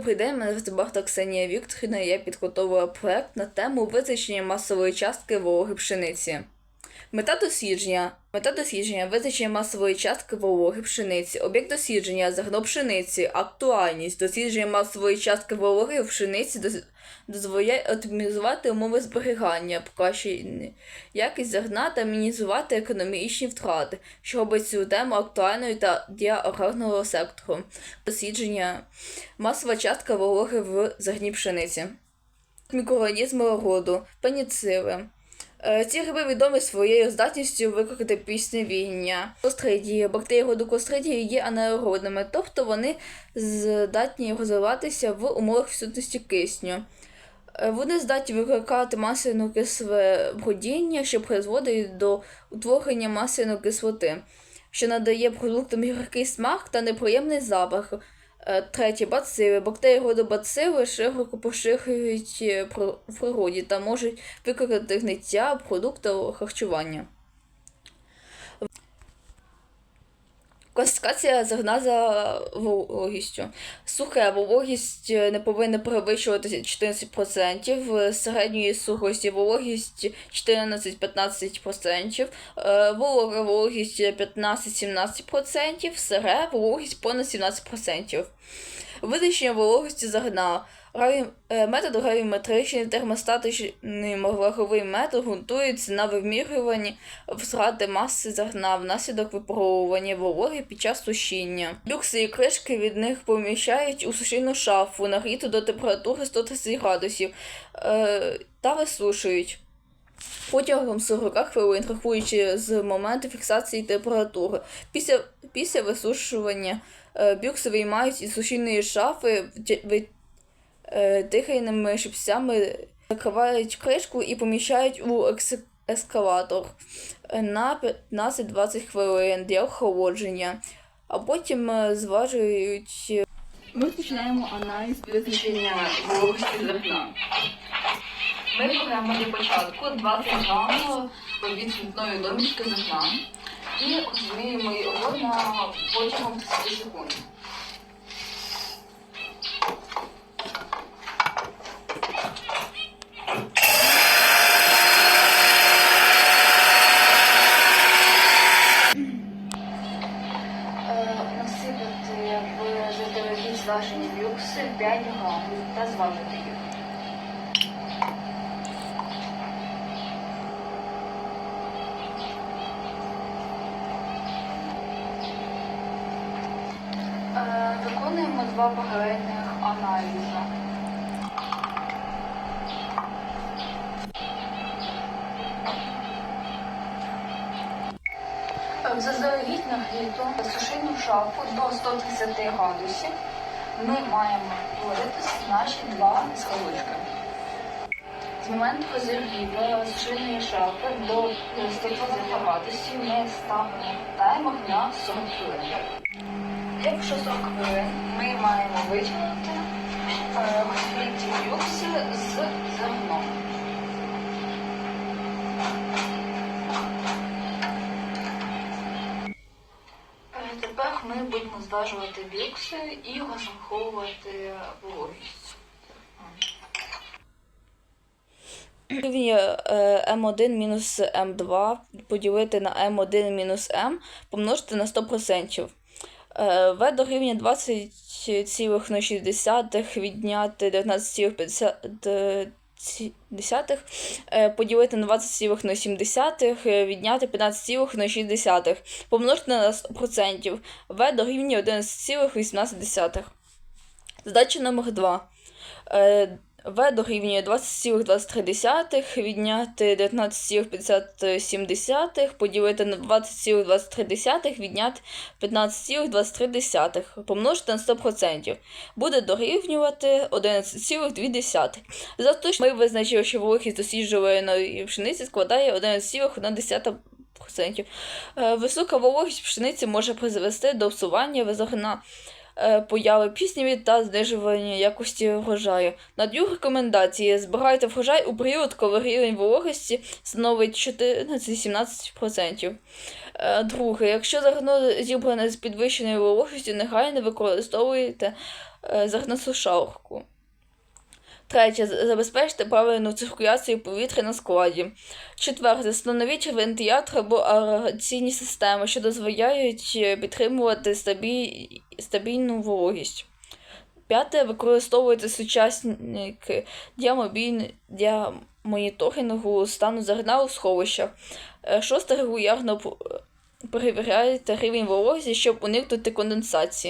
Добрий мене звати Барта Ксенія Вікторівна. Я підготовила проект на тему визначення масової частки вологи пшениці. Мета дослідження. Мета дослідження визначення масової частки вологи пшениці. Об'єкт дослідження зерно пшениці. Актуальність. Дослідження масової частки вологи в пшениці дозволяє оптимізувати умови зберігання, покращити якість зерна та мінімізувати економічні втрати, що робить цю тему актуальною та для аграрного сектору. Дослідження масова частка вологи в зерні пшениці. Мікроорганізми роду, пеніцили. Е, Ці гриби відомі своєю здатністю викликати пісневіння. Клостридії. Бактерії роду клостридії є анаеробними, тобто вони здатні розвиватися в умовах відсутності кисню. Е, Вони здатні викликати масляну кисле брудіння, що призводить до утворення масляної кислоти, що надає продуктам гіркий смак та неприємний запах. Е, Третє бацили. Бактерії роду бацили широко поширюють е, в природі та можуть викликати гниття продуктів харчування. Класифікація зерна за вологістю. Сухе вологість е, не повинна перевищувати 14%, середньої сухості вологість 14-15%, е, волога вологість 15-17%, сире вологість понад 17%. Визначення вологості зерна. Е, Метод гравіметричний термостатичний ваговий метод ґрунтується на вимірюванні втрати маси зерна внаслідок випаровування вологи під час сушіння. Люкси і кришки від них поміщають у сушильну шафу, нагріту до температури 130 градусів е, та висушують. Протягом 40 хвилин, рахуючи з моменту фіксації температури. Після, після висушування е, бюкси виймають із сушильної шафи е, дихальними щипцями, закривають кришку і поміщають у ескалатор е, на 15-20 хвилин для охолодження, а потім е, зважують. Ми починаємо аналіз визначення вологості зерна. Ми беремо для початку 20 грам від цвітної домішки зерна і розміємо його на протягом 30 секунд. Зважені бюкси 5 грам та зважити їх. Е, Виконуємо два паралельних аналізи. Е, Заздалегідь нагріту сушильну шафу до 130 градусів ми маємо вводити наші два скалочки. З моменту розігріву сушильної шапки до 130 градусів ми ставимо таймер на 40 хвилин. Якщо 40 хвилин ми маємо витягнути е, розбиті юкси з зерном. Ми будемо зважувати бюкси і розраховувати вологість. Рівня е, М1 мінус М2 поділити на М1 мінус М помножити на 100%. Е, В до рівня 20,060 відняти 19,50 е, поділити на 20,070 е, відняти 15,60 помножити на 100%. В до рівня 11,18. Задача номер 2. В дорівнює 20,23 відняти 19,57 поділити на 20,23 відняти 15,23 помножити на 100%. Буде дорівнювати 11,2. За те, що ми визначили, що вологість досліджуваної пшениці складає 11,1%. Е, Висока вологість пшениці може призвести до всування е, появи пісняві та знижування якості врожаю. На друг рекомендації збирайте врожай у період, коли рівень вологості становить 14-17%. Е, Друге, якщо зерно зібране з підвищеною вологістю, негайно використовуйте е, зерносушарку. Третє. Забезпечте правильну циркуляцію повітря на складі. Четверте. Встановіть вентилятор або аераційні системи, що дозволяють е, підтримувати стабіль... стабільну вологість. П'яте. Використовуйте сучасники для, моніторингу стану зерна у сховищах. Е, Шосте. Регулярно перевіряйте рівень вологості, щоб уникнути конденсації.